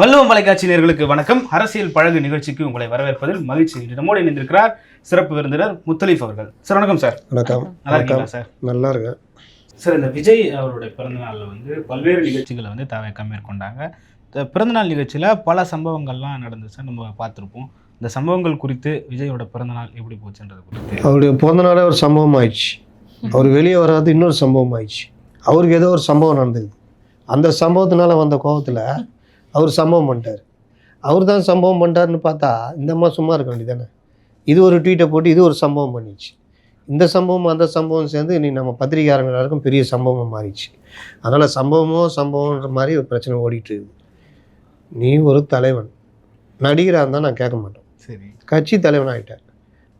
வள்ளுவம் தொலைக்காட்சி நேயர்களுக்கு வணக்கம். அரசியல் பழகு நிகழ்ச்சிக்கு உங்களை வரவேற்பதில் மகிழ்ச்சி. நம்மோடு இணைந்திருக்கிறார் சிறப்பு விருந்தினர் முத்தலீஃப் அவர்கள். சார் வணக்கம் சார். வணக்கம். நல்லா இருக்கீங்களா சார்? நல்லா இருக்கேன். சார் இந்த விஜய் அவருடைய பிறந்தநாளில் வந்து பல்வேறு நிகழ்ச்சிகளை வந்து தவிர்க்க மேற்கொண்டாங்க. இந்த பிறந்தநாள் நிகழ்ச்சியில் பல சம்பவங்கள்லாம் நடந்துச்சு நம்ம பார்த்துருப்போம். இந்த சம்பவங்கள் குறித்து விஜயோட பிறந்தநாள் எப்படி போச்சுன்றது குறித்து அவருடைய பிறந்த நாளே ஒரு சம்பவம் ஆயிடுச்சு. அவர் வெளியே வராது இன்னொரு சம்பவம் ஆயிடுச்சு. அவருக்கு ஏதோ ஒரு சம்பவம் நடந்தது. அந்த சம்பவத்தினால வந்த கோபத்தில் அவர் சம்பவம் பண்ணிட்டார். அவர் தான் சம்பவம் பண்ணிட்டாருன்னு பார்த்தா இந்த அம்மா சும்மா இருக்க வேண்டியதானே இது ஒரு ட்வீட்டை போட்டு இது ஒரு சம்பவம் பண்ணிச்சு. இந்த சம்பவம் அந்த சம்பவம் சேர்ந்து நீ நம்ம பத்திரிகையாளர்கள் எல்லாருக்கும் பெரிய சம்பவமாக மாறிடுச்சு அதனால் சம்பவமோ சம்பவம்ன்ற மாதிரி ஒரு பிரச்சனை ஓடிட்டு இருக்குது. நீ ஒரு தலைவன். நடிகராக இருந்தால் நான் கேட்க மாட்டேன். சரி. கட்சி தலைவன் ஆகிட்டார்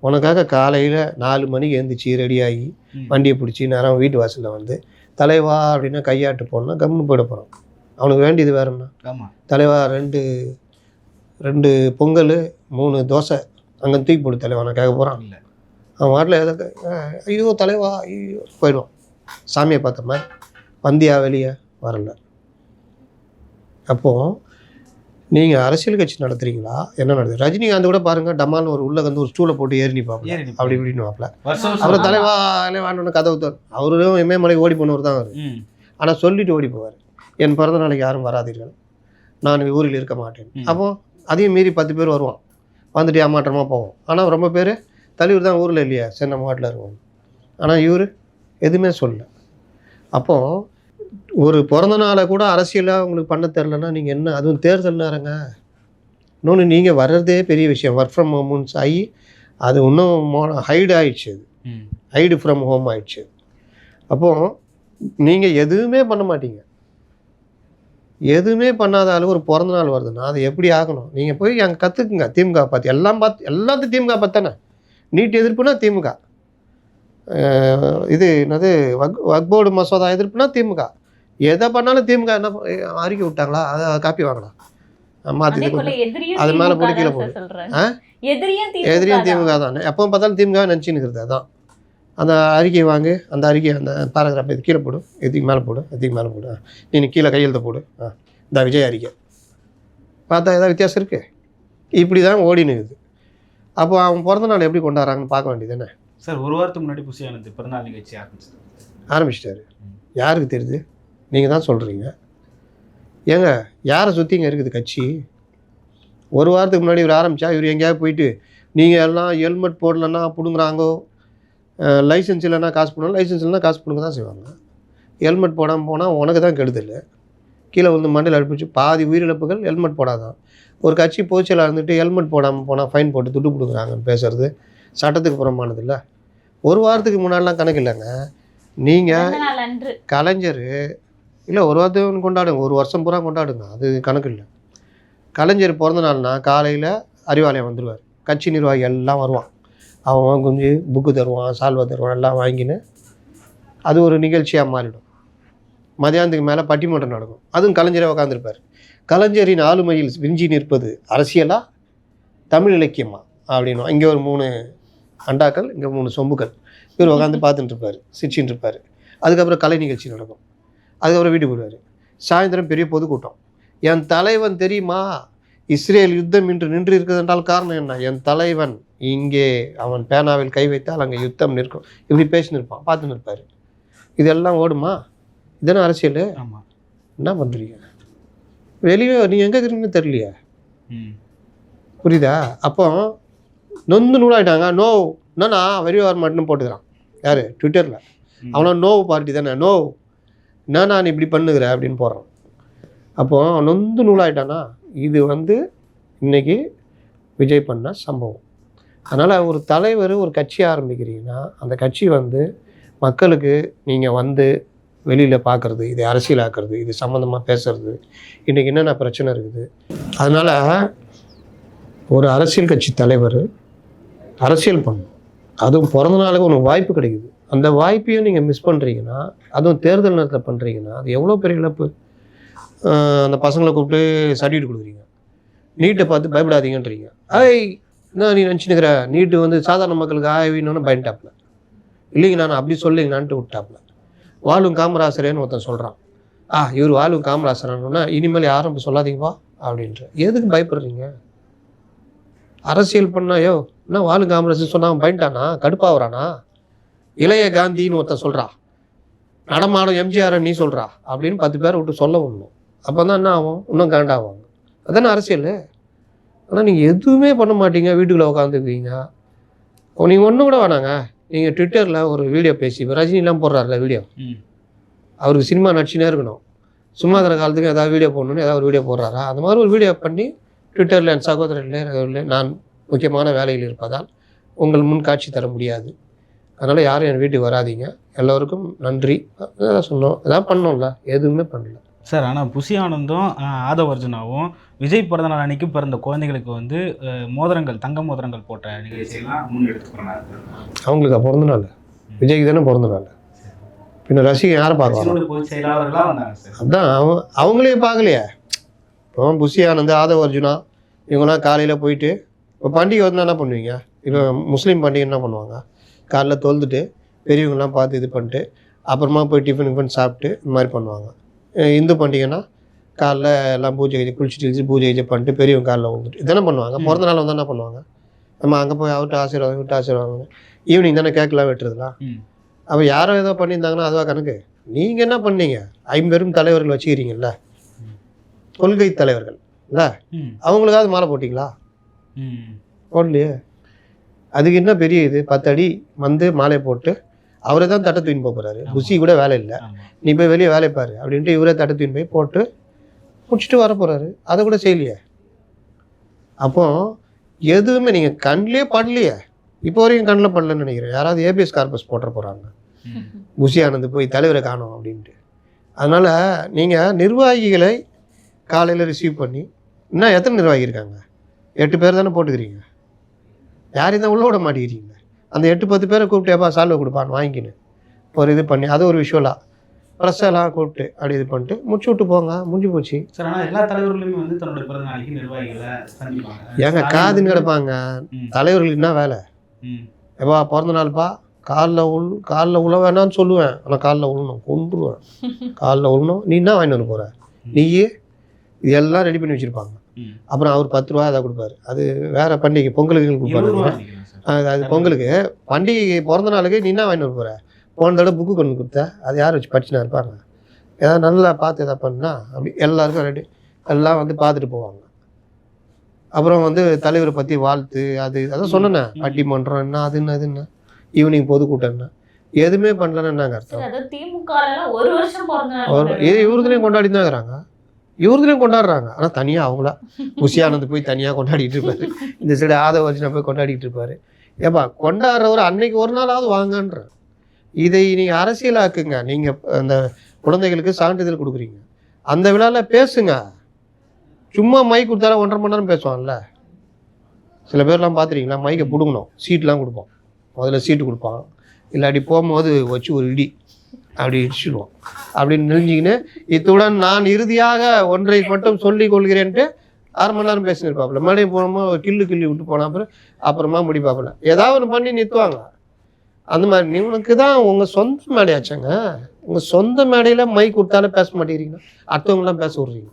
உனக்காக காலையில் நாலு மணிக்கு எழுந்திரிச்சி ரெடியாகி. வண்டியை பிடிச்சி நேரம் வீட்டு வாசலில் வந்து தலைவா அப்படின்னா கையாட்டு போனால் கம்னு போயிட போகிறான் அவனுக்கு வேண்டியது ஆமாம் தலைவா ரெண்டு ரெண்டு பொங்கல் மூணு தோசை. அங்கே தூக்கி போடு தலைவா நான் கேட்க போகிறான் இல்லை. அவன் வாட்டில் எதை ஐயோ தலைவா ஐயோ போயிடுவான். சாமியை பார்த்த மாதிரி. வந்தியா வெளியே வரல. அப்போது நீங்கள் அரசியல் கட்சி நடத்துறீங்களா? என்ன நடக்குது? ரஜினிகாந்த் கூட பாருங்கள் டமால்னு ஒரு உள்ள வந்து ஒரு ஸ்டூலை போட்டு ஏறி நிற்பாப்ல. அப்படி இப்படின்னு வருஷம் அவர் தலைவா தலைவான்னு கதவு அவரும் இமயமலை ஓடி போனவர் தான் அவர் ஆனால் சொல்லிட்டு ஓடி போவார். என் பிறந்த நாளைக்கு யாரும் வராதீர்கள். நான் ஊரில் இருக்க மாட்டேன். ம். அப்போ அதையும் மீறி பத்து பேர் வருவான் வந்துட்டு ஏமாற்றமாக போவோம். ஆனால் ரொம்ப பேர் தலைவர் தான் ஊரில் இல்லையா? சரி நம்ம மாட்டில் இருக்கோம் ஆனால் இவர் எதுவுமே சொல்லல. அப்போது ஒரு பிறந்த நாளை கூட அரசியலாக உங்களுக்கு பண்ண தெரிலன்னா நீங்கள் என்ன அதுவும் தேர்தல் நேரங்க. இன்னொன்று நீங்கள் வர்றதே பெரிய விஷயம். ஒர்க் ஃப்ரம் ஹோம்ஸ் ஆகி அது இன்னும் மோ ஹைடு ஆயிடுச்சு அது. ஹைடு ஃப்ரம் ஹோம் ஆயிடுச்சு. அப்போது நீங்கள் எதுவுமே பண்ண மாட்டீங்க. எதுவுமே பண்ணாத ஆளு ஒரு பிறந்த நாள் வருதுன்னா அதை எப்படி ஆகணும்? நீங்கள் போய் அங்கே கற்றுக்குங்க திமுக பார்த்து எல்லாம் பார்த்து எல்லாத்தையும் திமுக பார்த்தானே? நீட் எதிர்ப்புனா திமுக. இது என்னது வக் வக்போர்டு மசோதா எதிர்ப்புனா திமுக. எதை பண்ணாலும் திமுக என்ன அறிக்கை விட்டாங்களா? அதை காப்பி வாங்கலாம் மாற்றி அதே மேல திமுக போட்டு கீழே தான் போடு. சார் சொல்றேன். ஆ? எதிரியும் திமுக தான்? எப்போ பார்த்தாலும் திமுக நினச்சின்னு இருக்கிறது அதான். அந்த அறிக்கையை வாங்கு அந்த அறிக்கை அந்த பேராகிராஃப் இது கீழே போடு எதுக்கு மேலே போடு எதுக்கு மேலே போடு ஆ, நீ கீழே கையெழுத்த போடு ஆ. இந்த விஜய் அறிக்கை. பார்த்தா ஏதாவது வித்தியாசம் இருக்கு? இப்படி தான் ஓடின்னு இருக்குது. அப்போ அவன் பிறந்த நாள் எப்படி கொண்டாடுறாங்கன்னு பார்க்க வேண்டியது தானே சார் ஒரு வாரத்துக்கு முன்னாடி புசியானது பிறந்தநாள் நிகழ்ச்சி ஆரம்பிச்சது ஆரம்பிச்சிட்டாரு. யாருக்கு தெரியுது? நீங்கள் தான் சொல்கிறீங்க ஏங்க யாரை சுற்றி இங்கே இருக்குது கட்சி? ஒரு வாரத்துக்கு முன்னாடி இவர் ஆரம்பித்தா இவர் எங்கேயாவது போயிட்டு நீங்கள் எல்லாம் ஹெல்மெட் போடலன்னா பிடுங்குறாங்கோ? லைசன்ஸ் இல்லைன்னா காசு போடணும். லைசன்ஸ் இல்லைன்னா காசு பிடுங்க தான் செய்வாங்க. ஹெல்மெட் போடாமல் போனால் உனக்கு தான் கெடுதல் கீழே வந்து மண்டையில் அடிப்பிச்சு பாதி உயிரிழப்புகள் ஹெல்மெட் போடாதான். ஒரு கட்சி போச்சலாக இருந்துட்டு ஹெல்மெட் போடாமல் போனால் ஃபைன் போட்டு துட்டு பிடுங்குறாங்கன்னு பேசுறது. சட்டத்துக்கு புறமானது இல்லை. ஒரு வாரத்துக்கு முன்னாடிலாம் கணக்கு இல்லைங்க. நீங்கள் கலைஞர் இல்லை ஒரு வாரத்தையும் கொண்டாடுங்க. ஒரு வருஷம் பூரா கொண்டாடுங்க. அது கணக்கு இல்லை. கலைஞர் பிறந்த நாள்னா காலையில் அறிவாலயம் வந்துடுவார் கட்சி நிர்வாகி எல்லாம் வருவான் அவன் கொஞ்சம் புக்கு தருவான் சால்வை தருவான் எல்லாம் வாங்கின்னு அது ஒரு நிகழ்ச்சியாக மாறிடும். மதியானத்துக்கு மேலே பட்டிமன்றம் நடக்கும். அதுவும் கலைஞராக உட்காந்துருப்பார் கலைஞரின் ஆளுமையில் விஞ்சி நிற்பது அரசியலா தமிழ் இலக்கியமா அப்படின்னும். இங்கே ஒரு மூணு அண்டாக்கள் இங்கே மூணு சொம்புக்கள் இவர் உட்காந்து பார்த்துட்டு இருப்பார் சிரிச்சின்னு இருப்பார் அதுக்கப்புறம் கலை நிகழ்ச்சி நடக்கும். அதுக்கப்புறம் வீட்டுக்கு போடுவார் சாயந்தரம் பெரிய பொதுக்கூட்டம். என் தலைவன் தெரியுமா? இஸ்ரேல் யுத்தம் இன்று நின்று இருக்கிறது என்றால் காரணம் என்ன? என் தலைவன். இங்கே அவன் பேனாவில் கை வைத்தால் அங்கே யுத்தம் நிற்கும். இப்படி பேசின்னு இருப்பான் பார்த்துன்னு இருப்பார் இதெல்லாம் ஓடுமா? இதென்ன அரசியல்? ஆமாம் என்ன பண்ணுறீங்க வெளியே நீ எங்கே இருக்கிறீங்கன்னு தெரியலையா. புரியுதா? அப்போ நொந்து நூலாயிட்டாங்க. நோ என்னண்ணா வரி வர மாட்டேன்னு போட்டுக்கிறான். யார்? ட்விட்டரில். அவனா நோ பார்ட்டி தானே? நோ. என்ன நான் இப்படி பண்ணுகிற? அப்படின்னு போகிறான் அப்போ நொந்து நூலாயிட்டானா? இது வந்து இன்னைக்கு விஜய் பண்ண சம்பவம். அதனால் ஒரு தலைவர் ஒரு கட்சி ஆரம்பிக்கிறீங்கன்னா அந்த கட்சி வந்து மக்களுக்கு நீங்கள் வந்து வெளியில் பார்க்குறது இது அரசியலாக்குறது இது சம்மந்தமாக பேசுறது இன்றைக்கி என்னென்ன பிரச்சனை இருக்குது? அதனால் ஒரு அரசியல் கட்சி தலைவர் அரசியல் பண்ணும். அதுவும் பிறந்த நாளுக்கு உனக்கு வாய்ப்பு கிடைக்குது. அந்த வாய்ப்பையும் நீங்கள் மிஸ் பண்ணுறீங்கன்னா அதுவும் தேர்தல் நேரத்தில் பண்ணுறீங்கன்னா அது எவ்வளோ பெரிய இழப்பு? அந்த பசங்களை கூப்பிட்டு சர்டிஃபிகேட் கொடுக்குறீங்க. நீட்டை பார்த்து பயப்படாதீங்கன்றீங்க. ஐ என்ன நீ நினச்சினுக்கிற நீட்டு வந்து சாதாரண மக்களுக்கு ஆய்வின்னு பயன்டாப்ல இல்லைங்க நான் அப்படி சொல்லிங்களான்ட்டு விட்டாப்ல வாழும் காமராசரேன்னு ஒருத்தன் சொல்கிறான் ஆ இவர் வாழும் காமராசரானுன்னா இனிமேல் யாரும் இப்படி சொல்லாதீங்கப்பா அப்படின்ற எதுக்கு பயப்படுறீங்க? அரசியல் பண்ணாயோ என்ன வாழும் காமராசர் சொன்னா அவன் பயன்ட்டானா கடுப்பாகிறானா இளைய காந்தின்னு ஒருத்தன் சொல்கிறா நடமாடும் எம்ஜிஆர் நீ சொல்கிறா அப்படின்னு பத்து பேரை விட்டு சொல்ல விடணும். அப்போ தான் என்ன ஆகும்? இன்னும் காண்டாவாங்க அதானே அரசியல்? ஆனால் நீங்கள் எதுவுமே பண்ண மாட்டீங்க வீட்டுக்குள்ளே உட்காந்துக்குவீங்க நீங்கள் ஒன்றும் கூட வேணாங்க. நீங்கள் ட்விட்டரில் ஒரு வீடியோ பேசி இப்போ ரஜினிலாம் போடுறாருல வீடியோ. அவருக்கு சினிமா நடிச்சுனே இருக்கணும். சும்மா இருக்கிற காலத்துக்கு ஏதாவது வீடியோ போடணும்னு ஏதாவது ஒரு வீடியோ போடுறாரா? அந்த மாதிரி ஒரு வீடியோ பண்ணி ட்விட்டரில் என் சகோதரர்களே நான் முக்கியமான வேலையில் இருப்பதால் உங்கள் முன் காட்சி தர முடியாது. அதனால் யாரும் என் வீட்டுக்கு வராதீங்க. எல்லோருக்கும் நன்றி. அதான் சொன்னோம் அதான் பண்ணோம்ல. எதுவுமே பண்ணல. சார் ஆனால் புசி ஆனந்தும் ஆஹ், ஆதவ் அர்ஜுனாவும் விஜய் பிறந்த நாள் அன்னைக்கு பிறந்த குழந்தைகளுக்கு வந்து மோதிரங்கள் தங்க மோதிரங்கள் போட்ட நிகழ்ச்சியெல்லாம் அவங்களுக்கு பிறந்த நாள் விஜய்க்கு தானே பிறந்த நாள் பின்ன ரசிகன் யாரை பார்க்கலாம் அதான் அவன் அவங்களே பார்க்கலையே. இப்போ புஷி ஆனந்த் ஆதவ் அர்ஜுனா இவங்கெல்லாம் காலையில் போயிட்டு இப்போ பண்டிகை வந்து என்ன பண்ணுவீங்க? இப்போ முஸ்லீம் பண்டிகை என்ன பண்ணுவாங்க? காலைல தொழுதுட்டு பெரியவங்கெல்லாம் பார்த்து இது பண்ணிட்டு அப்புறமா போய் டிஃபன் டிஃபன் சாப்பிட்டு இந்த மாதிரி பண்ணுவாங்க. இந்து பண்டிகைனா காலைல எல்லாம் பூஜை கீஜை குளிச்சுட்டு கிழிச்சு பூஜை கீஜை பண்ணிட்டு பெரியவங்க காலைல வந்துட்டு இதானே பண்ணுவாங்க. பிறந்த நாள் வந்து என்ன பண்ணுவாங்க? நம்ம அங்கே போய் அவர்கிட்ட ஆசீர்வாதம் விட்டு ஆசீர்வாதம். ஈவினிங் தானே கேட்கலாம் வெட்டுறதுலாம். அப்போ யாரோ ஏதோ பண்ணியிருந்தாங்கன்னா அதுவா கணக்கு. நீங்கள் என்ன பண்ணீங்க? ஐம்பெரும் தலைவர்கள் வச்சுக்கிறீங்கல்ல? கொள்கை தலைவர்கள் இல்லை. அவங்களுக்காவது மாலை போட்டிங்களா. போடலையே. அதுக்கு என்ன பெரிய இது? பத்து அடி வந்து மாலை போட்டு அவரே தான் தட்டை போக போகிறாரு. புசி கூட வேலை இல்லை. நீ போய் வெளியே வேலை பாரு அப்படின்ட்டு இவரே தட்டை தூக்கின்னு போய் போட்டு முடிச்சுட்டு வர போகிறாரு அதை கூட செய்யலையே. அப்போ எதுவுமே நீங்கள் கண்ணிலே படலையே. இப்போ வரைக்கும் கண்ணில் படலன்னு நினைக்கிறேன். யாராவது ஏபிஎஸ் கார்பஸ் போட்டுற போகிறாங்க. புஷி ஆனந்த் போய் தலைவரை காணோம் அப்படின்ட்டு. அதனால் நீங்கள் நிர்வாகிகளை காலையில் ரிசீவ் பண்ணி இன்னும் எத்தனை நிர்வாகி இருக்காங்க? எட்டு பேர் தானே போட்டுக்கிறீங்க. யாரையும் தான் உள்ள விட மாட்டேங்கிறீங்க. அந்த எட்டு பத்து பேரை கூப்பிட்டு எப்பா சால்வை கொடுப்பான்னு வாங்கிக்கின்னு. ஒரு இது பண்ணி அது ஒரு விஷுவலாக ப்ரெஸ் எல்லாம் கூப்பிட்டு அப்படி இது பண்ணிட்டு முடிச்சு விட்டு போங்க முடிஞ்சு போச்சு. சார் ஆனால் எல்லா தலைவர்களுமே வந்து தன்னுடைய பிறந்த நாளைக்கு நிர்வாகிகளை சந்திப்பாங்க. ஏங்க காதுன்னு கிடப்பாங்க. தலைவர்களுக்கு என்ன வேலை. எப்பா பிறந்த நாள்ப்பா? காலில் உள் காலில் உழ வேணாம்னு சொல்லுவேன். ஆனால் காலில் உழணும் கொண்டுருவேன் காலில் உழணும். நீ என்ன வாங்கிட்டு வந்து போகிற நீயே? இது எல்லாம் ரெடி பண்ணி வச்சுருப்பாங்க. அப்புறம் அவர் பத்து ரூபா அதை கொடுப்பாரு. அது வேற பண்டிகை பொங்கலுக்கு கொடுப்பாரு. அது பொங்கலுக்கு. பண்டிகை பிறந்த நாளுக்கு நீ என்ன வாங்கிட்டு வர போகிற போன தடவை புக்கு கொண்டு கொடுத்த அது யார் வச்சு படிச்சுனா இருப்பாங்க ஏதாவது நல்லா பார்த்து எதாவது பண்ணா அப்படி எல்லாருக்கும் ரெடி எல்லாம் வந்து பார்த்துட்டு போவாங்க. அப்புறம் வந்து தலைவரை பற்றி வாழ்த்து அது அதான் சொன்னேனே. பட்டிமன்றம் என்ன அது என்ன அது என்ன? ஈவினிங் பொதுக்கூட்டம் என்ன? எதுவுமே பண்ணலன்னு என்னங்க அர்த்தம்? திமுக ஒரு வருஷம் இவருதுலையும் கொண்டாடி தான் இருக்கிறாங்க. இவருதுலையும் கொண்டாடுறாங்க. ஆனால் தனியாக அவங்களா. குஷியானந்து போய் தனியாக கொண்டாடிட்டு இருப்பாரு. இந்த சைடு ஆதவ வர்ஜினா போய் கொண்டாடிட்டு இருப்பாரு. ஏப்பா கொண்டாடுறவர் அன்னைக்கு ஒரு நாளாவது வாங்கன்ற. இதை நீங்கள் அரசியலாக்குங்க. நீங்கள் அந்த குழந்தைகளுக்கு சான்றிதழ் கொடுக்குறீங்க. அந்த விழாவில் பேசுங்க. சும்மா மைக் கொடுத்தாலும் ஒன்றரை மணி நேரம் பேசுவான்ல. சில பேர்லாம் பார்த்துருக்கீங்களா? மைக்கை பிடுங்கணும். சீட்லாம் கொடுப்போம். முதல்ல சீட்டு கொடுப்பான். இல்லாட்டி போகும்போது வச்சு ஒரு இடி அப்படி இடிச்சிடுவோம் அப்படின்னு நெறிஞ்சிக்கின்னு இத்துடன் நான் இறுதியாக ஒன்றை மட்டும் சொல்லிக் கொள்கிறேன்ட்டு அரை மணி நேரம் பேசினிருப்பாப்புல மறுபடியும் போனோமா கில்லு கிள்ளி விட்டு போன அப்புறம் அப்புறமா முடிப்பாப்புல. ஏதாவது ஒன்று பண்ணி நிறுத்துவாங்க. அந்த மாதிரி இவனுக்கு தான் உங்கள் சொந்த மேடையாச்சங்க? உங்கள் சொந்த மேடையில் மைக் கொடுத்தாலே பேச மாட்டேங்கிறீங்க. அடுத்தவங்களாம் பேச விட்றீங்க.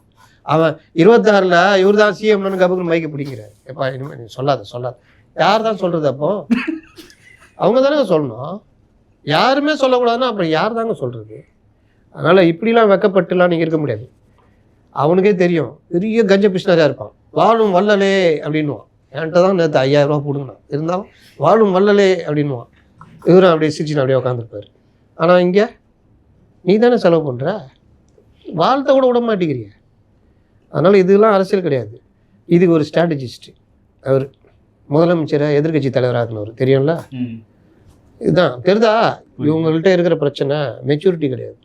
அவன் இருபத்தாறில் இவர் தான் சிஎம்னு கபுக்கு மைக்கை பிடிக்கிறார். எப்பா இனிமேல் நீ சொல்லாத சொல்லாத. யார் தான் சொல்கிறது அப்போ? அவங்க தானே சொல்லணும். யாருமே சொல்லக்கூடாதுன்னா அப்புறம் யார் தாங்க சொல்கிறது அதனால் இப்படிலாம் வெக்கப்பட்டுலாம் நீங்கள் இருக்க முடியாது. அவனுக்கே தெரியும். பெரிய கஞ்ச பிஷ்ணராக இருப்பான். வாழும் வல்லலே அப்படின்னுவான். என்கிட்ட தான் நேற்று ஐயாயிரம் ரூபா கொடுங்கண்ணா இருந்தாலும் வாழும் வல்லலே அப்படின்னுவான். இவரும் அப்படியே சிரிச்சுன்னு அப்படியே உட்காந்துருப்பாரு ஆனால் இங்கே நீ தானே செலவு பண்ணுற வாழ்த்த கூட விட மாட்டேங்கிறிய. அதனால் இதெல்லாம் அரசியல் கிடையாது. இதுக்கு ஒரு ஸ்ட்ராட்டஜிஸ்ட் அவர் முதலமைச்சரை எதிர்க்கட்சி தலைவராக்குனவர் தெரியும்ல. இதுதான் தெரியுதா இவங்கள்ட்ட இருக்கிற பிரச்சனை மெச்சூரிட்டி கிடையாது.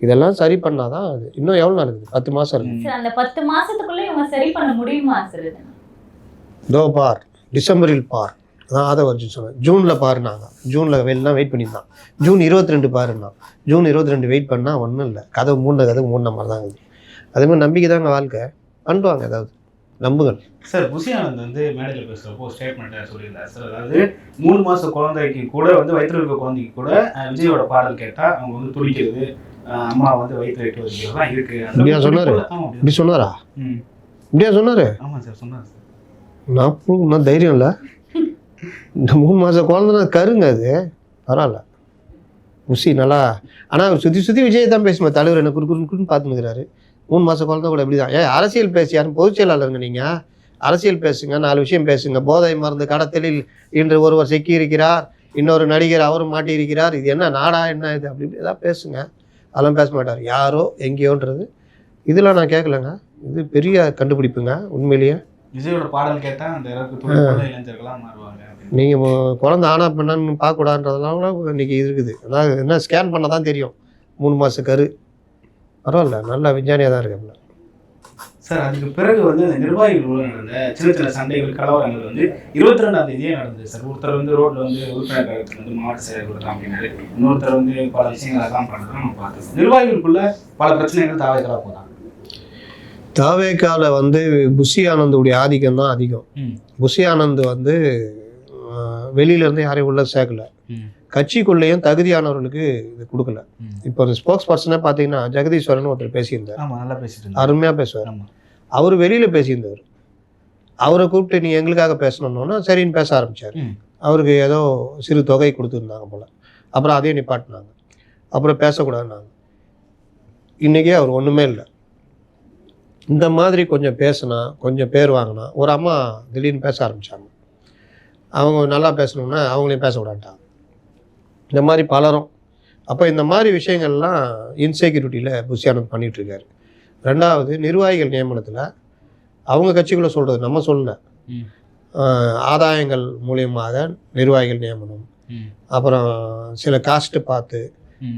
இதெல்லாம் சரி பண்ணாதான் அது. இன்னும் எவ்வளோ நாள் இருக்குது? பத்து மாதம் இருக்குது. அந்த பத்து மாசத்துக்குள்ள இவங்க சரி பண்ண முடியுமா சார்? இது? தோ பார். டிசம்பரில் பார். அதான் அதை வச்சு சொன்னேன் ஜூனில் பாருனாங்க ஜூனில் வெளிலாம் வெயிட் பண்ணியிருந்தான் ஜூன் இருபத்தி ரெண்டு பாருன்னா ஜூன் இருபத்தி ரெண்டு வெயிட் பண்ணால் ஒன்றும் இல்லை. கதவு மூணு கதவு மூணு மாதிரி தான் இருக்குது அதே மாதிரி நம்பிக்கை தாங்க வாழ்க்கை. பண்ணுவாங்க ஏதாவது. நம்புங்கள் சார் புசி ஆனந்த் வந்து மேடையில் பேசுகிறப்போ ஸ்டேட்மெண்ட்டை சொல்லியிருந்தார். சார் அதாவது மூணு மாத குழந்தைக்கு கூட வந்து வயிற்றுல இருக்க குழந்தைக்கு கூட விஜயோட பாடல் கேட்டால் அவங்க வந்து துடிக்கிறது அம்மா வந்து வயிற்று வைக்க வைக்கிறதுலாம் இருக்கு. அந்த அப்படியா சொன்னாரு? இப்படி சொன்னாரா. இப்படியா சொன்னார்? ஆமாம் சார் சொன்னார் சார். நான் நான் தைரியம் இல்லை. இந்த மூணு மாதம் குழந்தைனா கருங்க அது. பரவாயில்ல. உசி நல்லா ஆனால் சுற்றி சுற்றி விஜய் தான் பேசுமா தலைவர் என்ன குறு குறுன்னு பார்த்துனுக்கிறாரு மூணு மாதம் குழந்தை கூட இப்படி தான் ஏன் அரசியல் பேசி யாரும் பொதுச் செயலாளருங்க நீங்கள் அரசியல் பேசுங்க நாலு விஷயம் பேசுங்க. போதை மருந்து கடத்தலில் இன்று ஒருவர் சிக்கி இருக்கிறார் இன்னொரு நடிகர் அவரும் மாட்டி இருக்கிறார் இது என்ன நாடா என்ன இது அப்படி இப்படி ஏதாவது பேசுங்க. அதெல்லாம் பேச மாட்டார். யாரோ எங்கேயோன்றது. இதெல்லாம் நான் கேட்கலங்க. இது பெரிய கண்டுபிடிப்புங்க உண்மையிலேயே. விஜயோட பாடல் கேட்டால் அந்த துணிப்புள்ள இளைஞர்களாக மாறுவாங்க. நீங்கள் குழந்தை ஆனா பெண்ணான்னு பார்க்கக்கூடாதுன்றதெல்லாம் கூட இன்னைக்கு இருக்குது. அதாவது என்ன ஸ்கேன் பண்ண தான் தெரியும். மூணு மாத கரு. பரவாயில்ல நல்ல விஞ்ஞானியாக தான் இருக்கு சார் அதுக்கு பிறகு வந்து அந்த நிர்வாகிகளோட நடந்த சின்ன சின்ன சண்டைகள் கலவரங்கள் வந்து இருபத்தி ரெண்டாம் தேதியே நடந்தது சார். ஒருத்தர் வந்து ரோட்ல வந்து உறுப்பினர் கழகத்துக்கு வந்து மாவட்ட செயலர் கொடுக்கலாம் அப்படின்னாரு இன்னொருத்தர் வந்து பல விஷயங்கள் எல்லாம் பண்ணுறது நம்ம பார்த்தோம். நிர்வாகிகளுக்குள்ள பல பிரச்சனைகள் தாவைகளாக போதாங்க தாவேக்கால வந்து புஷி ஆனந்துடைய ஆதிக்கம் தான் அதிகம். புஷி ஆனந்த் வந்து ஆஹ், வெளியில இருந்து யாரையும் உள்ள சேர்க்கல. கட்சிக்குள்ளேயும் தகுதியானவர்களுக்கு இது கொடுக்கல. இப்போ அந்த ஸ்போக்ஸ் பர்சனே பார்த்தீங்கன்னா ஜெகதீஸ்வரன் ஒருத்தர் பேசியிருந்தார். அருமையாக பேசுவார். அவர் வெளியில் பேசியிருந்தவர் அவரை கூப்பிட்டு நீ எங்களுக்காக பேசணுன்னொன்னா சரின்னு பேச ஆரம்பிச்சார். ம். அவருக்கு ஏதோ சிறு தொகை கொடுத்துருந்தாங்க போல். அப்புறம் அதையும் நிப்பாட்டினாங்க. அப்புறம் பேசக்கூடாதுன்னாங்க. இன்றைக்கி அவர் ஒன்றுமே இல்லை. இந்த மாதிரி கொஞ்சம் பேசுனா கொஞ்சம் பேர் வாங்கினா ஒரு அம்மா திடீர்னு பேச ஆரம்பித்தாங்க அவங்க நல்லா பேசணுன்னா அவங்களையும் பேசக்கூடாட்டாங்க இந்த மாதிரி பலரும். அப்போ இந்த மாதிரி விஷயங்கள்லாம் இன்செக்யூரிட்டியில் புஷியானந்த் பண்ணிகிட்ருக்காரு ரெண்டாவது நிர்வாகிகள் நியமனத்தில் அவங்க கட்சிக்குள்ளே சொல்கிறது நம்ம சொல்லல. ஆதாயங்கள் மூலியமாக நிர்வாகிகள் நியமனம். அப்புறம் சில காஸ்ட்டு பார்த்து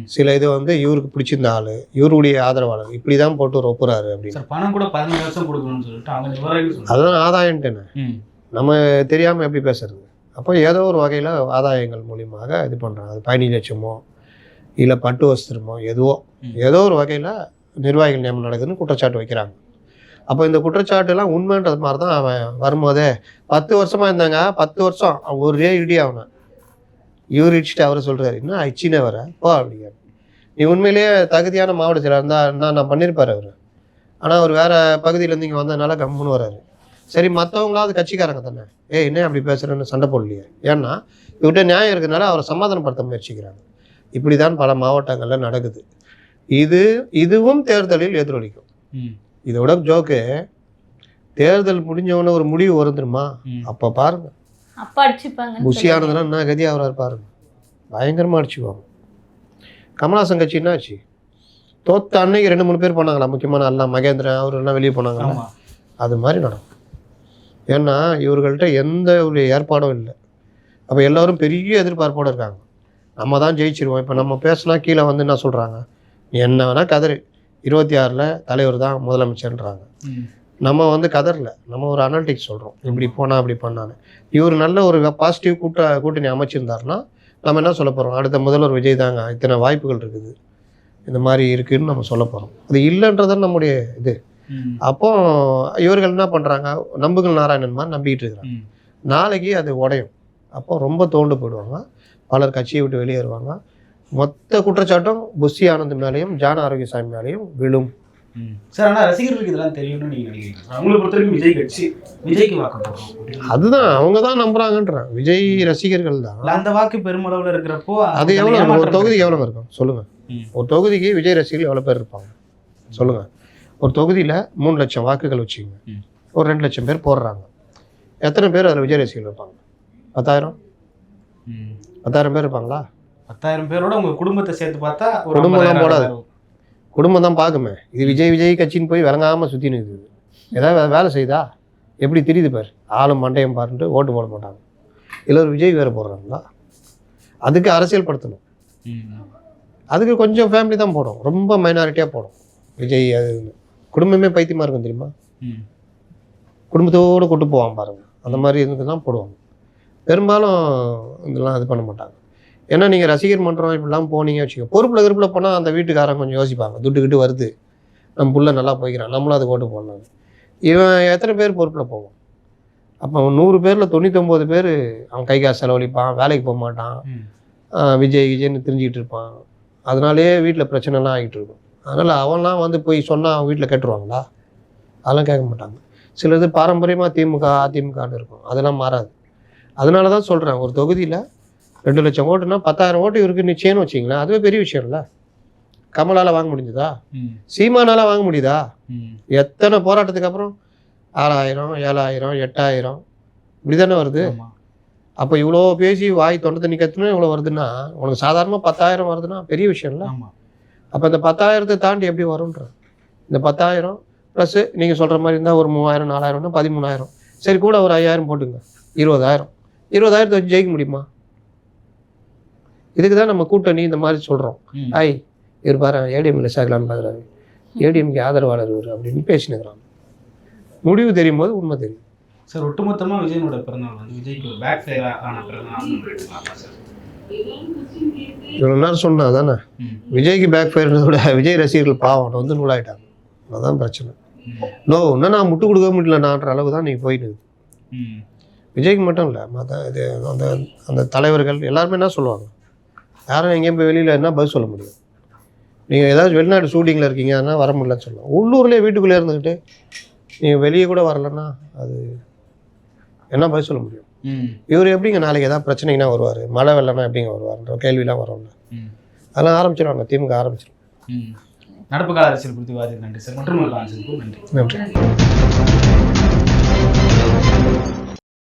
சில இது வந்து இவருக்கு பிடிச்சிருந்த ஆள். இவருடைய ஆதரவாளர். இப்படி தான் போட்டு ஒரு ஒப்புறாரு அப்படின்னு. பணம் கூட பதினஞ்சு வருஷம் கொடுக்கணும்னு சொல்லிட்டு ஆதாயம்ட்டேன்னு ம். நம்ம தெரியாமல் எப்படி பேசுறது? அப்போ ஏதோ ஒரு வகையில் ஆதாயங்கள் மூலியமாக இது பண்ணுறாங்க அது பதினஞ்சு லட்சமோ இல்லை பட்டு வஸ்திரமோ எதுவோ. ஏதோ ஒரு வகையில் நிர்வாகிகள் நியமனம் நடக்குதுன்னு குற்றச்சாட்டு வைக்கிறாங்க. அப்போ இந்த குற்றச்சாட்டுலாம் உண்மைன்றது மாதிரி தான் அவன் வரும்போதே பத்து வருஷமாக இருந்தாங்க பத்து வருஷம் ஒரே இடி அவனை. இவர் இடிச்சுட்டு அவரை சொல்கிறாரு என்ன அச்சினே வர? போ அப்படிங்கிறார் நீ உண்மையிலேயே தகுதியான மாவட்ட செயலர் இருந்தால் இருந்தால் நான் பண்ணியிருப்பார் அவர். ஆனால் அவர் வேறு பகுதியிலேருந்து இங்கே வந்ததுனால கம்முன்னு வராரு. சரி மற்றவங்களாவது கட்சிக்காரங்க தானே? ஏய் என்ன அப்படி பேசுகிறேன்னு சண்டை போடலையே? ஏன்னா இவர்கிட்ட நியாயம் இருக்கிறதுனால அவரை சமாதானப்படுத்த முயற்சிக்கிறாங்க. இப்படி தான் பல மாவட்டங்களில் நடக்குது. இது இதுவும் தேர்தலில் எதிரொலிக்கும். இதோட ஜோக்கு தேர்தல் முடிஞ்சவொடனே ஒரு முடிவு வரும் தெரியுமா அப்போ பாருங்க. அப்ப அடிச்சுப்பாங்க புஷியானதுலாம் என்ன கதி? ஆகிறாரு பாருங்க. பயங்கரமாக அடிச்சுக்குவாங்க. கமலாசன் கட்சி என்ன ஆச்சு? தோத்த அன்னைக்கு ரெண்டு மூணு பேர் போனாங்களா? முக்கியமான எல்லாம் மகேந்திரன் அவர் எல்லாம் வெளியே போனாங்களா? அது மாதிரி நடக்கும். ஏன்னா இவர்கள்ட்ட எந்த ஒரு ஏற்பாடும் இல்லை. அப்போ எல்லாரும் பெரிய எதிர்பார்ப்போடு இருக்காங்க. நம்ம தான் ஜெயிச்சிருவோம். இப்போ நம்ம பேசினா கீழே வந்து என்ன சொல்கிறாங்க நீ என்ன வேணால் கதறு. இருபத்தி ஆறில் தலைவர் தான் முதலமைச்சர்ன்றாங்க. நம்ம வந்து கதறல. நம்ம ஒரு அனாலிட்டிக்ஸ் சொல்கிறோம் இப்படி போனால் அப்படி பண்ணான்னு. இவர் நல்ல ஒரு பாசிட்டிவ் கூட்ட கூட்டணி அமைச்சிருந்தாருன்னா நம்ம என்ன சொல்ல போகிறோம் அடுத்த முதல்வர் விஜய் தாங்க. இத்தனை வாய்ப்புகள் இருக்குது. இந்த மாதிரி இருக்குதுன்னு நம்ம சொல்ல போகிறோம் அது இல்லைன்றதான் நம்முடைய இது. அப்போ இவர்கள் என்ன பண்ணுறாங்க நம்புகள் நாராயணன் மாதிரி நம்பிக்கிட்டு இருக்கிறாங்க. நாளைக்கு அது உடையும். அப்போ ரொம்ப தோண்டு போயிடுவாங்க. பலர் கட்சியை விட்டு வெளியேறுவாங்க. மொத்த குற்றச்சாட்டும் புஷி ஆனந்த் மேலேயும் ஜான ஆரோக்கியசாமி மேலேயும் விழும். சார் ஆனால் ரசிகர்களுக்கு இதெல்லாம் தெரியும்னு நீங்க நினைக்கிறீங்க அவங்களை பொறுத்த வரைக்கும் விஜய் கட்சி விஜய்க்கு வாக்கு போடுறோம். அதுதான் அவங்க தான் நம்புறாங்கன்றான் விஜய் ரசிகர்கள் தான். அந்த வாக்கு பெருமளவுல இருக்கிறப்போ அது எவ்வளோ? ஒரு தொகுதி எவ்வளோ இருக்கும்? சொல்லுங்கள் ம். ஒரு தொகுதிக்கு விஜய் ரசிகர்கள் எவ்வளோ பேர் இருப்பாங்க? சொல்லுங்கள் ஒரு தொகுதியில் மூணு லட்சம் வாக்குகள் வச்சுக்கோங்க. ஒரு ரெண்டு லட்சம் பேர் போடுறாங்க. எத்தனை பேர் அதில் விஜய் ரசிகர்கள் இருப்பாங்க? பத்தாயிரம்? ம். பத்தாயிரம் பேர் இருப்பாங்களா? பத்தாயிரம் பேரோட உங்க குடும்பத்தை சேர்த்து பார்த்தா குடும்பம்லாம் போடாது. குடும்பம் தான் பார்க்குமே. இது விஜய் விஜய் கட்சின்னு போய் விளங்காமல் சுற்றின்னு இருக்குது. ஏதாவது வேலை செய்தா? எப்படி தெரியுது பார். ஆளும் மண்டையும் பாருன்ட்டு ஓட்டு போட மாட்டாங்க. இல்லை ஒரு விஜய் வேறு போடுறாங்களா? அதுக்கு அரசியல் படுத்தணும். அதுக்கு கொஞ்சம் ஃபேமிலி தான் போடும் ரொம்ப மைனாரிட்டியாக போடும் விஜய் அது குடும்பமே பைத்தியமாக இருக்கும் தெரியுமா? குடும்பத்தோடு கூட்டு போவான் பாருங்க. அந்த மாதிரி இதுக்கு தான் போடுவாங்க. பெரும்பாலும் இதெல்லாம் இது பண்ண மாட்டாங்க. ஏன்னா நீங்கள் ரசிகர் மன்றம் இப்படிலாம் போனீங்க வச்சுக்கோ பொறுப்பில் கிருப்பில் போனால் அந்த வீட்டுக்காரன் கொஞ்சம் யோசிப்பாங்க. துட்டு கிட்டு வருது. நம்ம புள்ள நல்லா போய்க்கிறான். நம்மளும் அதுக்கு ஓட்டு போடலாம். இவன் எத்தனை பேர் பொறுப்பில் போவான்? அப்போ நூறு பேரில் தொண்ணூத்தொம்பது பேர் அவன் கை காசு செலவழிப்பான் வேலைக்கு போக மாட்டான். விஜய் விஜய்னு தெரிஞ்சுக்கிட்டு இருப்பான். அதனாலேயே வீட்டில் பிரச்சனைலாம் ஆகிட்டு இருக்கும். அதனால் அவன்லாம் வந்து போய் சொன்னால் அவன் வீட்டில் கேட்டுருவாங்களா? அதெல்லாம் கேட்க மாட்டாங்க. சிலது பாரம்பரியமாக திமுக அதிமுகன்னு இருக்கும். அதெல்லாம் மாறாது. அதனால தான் சொல்கிறேன் ஒரு தொகுதியில் ரெண்டு லட்சம் ஓட்டுனா பத்தாயிரம் ஓட்டு இவருக்கு நிச்சயம்னு வச்சிங்களேன் அதுவே பெரிய விஷயம் இல்லை கமலால் வாங்க முடிஞ்சதா? சீமானால வாங்க முடியுதா? எத்தனை போராட்டத்துக்கு அப்புறம்? ஆறாயிரம் ஏழாயிரம் எட்டாயிரம். இப்படி தானே வருது. அப்போ இவ்வளோ பேசி வாய் தொண்டை தண்ணி கற்றுனா இவ்வளோ வருதுன்னா உனக்கு சாதாரணமாக பத்தாயிரம் வருதுன்னா பெரிய விஷயம் இல்லை அப்போ இந்த பத்தாயிரத்தை தாண்டி எப்படி வரும்ன்ற? இந்த பத்தாயிரம் ப்ளஸ்ஸு நீங்கள் சொல்கிற மாதிரி இருந்தால் ஒரு மூவாயிரம் நாலாயிரம்னா பதிமூணாயிரம். சரி கூட ஒரு ஐயாயிரம் போட்டுங்க. இருபதாயிரம். இருபதாயிரத்தை வச்சு ஜெயிக்க முடியுமா? இதுக்கு தான் நம்ம கூட்டணி இந்த மாதிரி சொல்கிறோம் ஐ இவர் பாரு ஏடிஎம்ல சேர்க்கலான்னு பார்க்குறாரு ஏடிஎம்க்கு ஆதரவாளர் இவர் அப்படின்னு பேசினுக்கிறாங்க முடிவு தெரியும் போது உண்மை தெரியும். சார் ஒட்டுமொத்தமா விஜயனோட பிறந்தநாள் வந்து விஜய்க்கு ஒரு பேக் ஃபயர் ஆன பிறந்தநாள் எடுத்துக்கலாமா சார்? இவ்வளோ நேரம் சொன்னா தானே விஜய்க்கு பேக் ஃபயர்ன்றத விட விஜய் ரசிகர்கள் பாவம் வந்து நூலாயிட்டாங்க. அதான் பிரச்சனை. நோ இன்னும் நான் முட்டு கொடுக்க முடியலனான்ற அளவு தான் நீங்கள் போயிட்டு விஜய்க்கு மட்டும் இல்லை மற்ற இது அந்த அந்த தலைவர்கள் எல்லாருமே என்ன சொல்லுவாங்க? யாரும் எங்கேயும் போய் வெளியில் என்ன பதில் சொல்ல முடியும் நீங்கள் ஏதாச்சும் வெளிநாடு ஷூட்டிங்கில் இருக்கீங்க அதனால் வர முடியலன்னு சொல்லலாம். உள்ளூர்லேயே வீட்டுக்குள்ளே இருந்துக்கிட்டு நீங்கள் வெளியே கூட வரலன்னா அது என்ன பதில் சொல்ல முடியும்? இவர் எப்படிங்க நாளைக்கு ஏதாவது பிரச்சனைனா வருவார்? மழை வெள்ளம்னா எப்படிங்க வருவார்ன்ற கேள்விலாம் வரும்ல. அதெல்லாம் ஆரம்பிச்சிடுவாங்க திமுக ஆரம்பிச்சிடும். நடப்பு கால அரசியல் குறித்து விவாதிக்க நன்றி சார். மற்றும் நன்றி.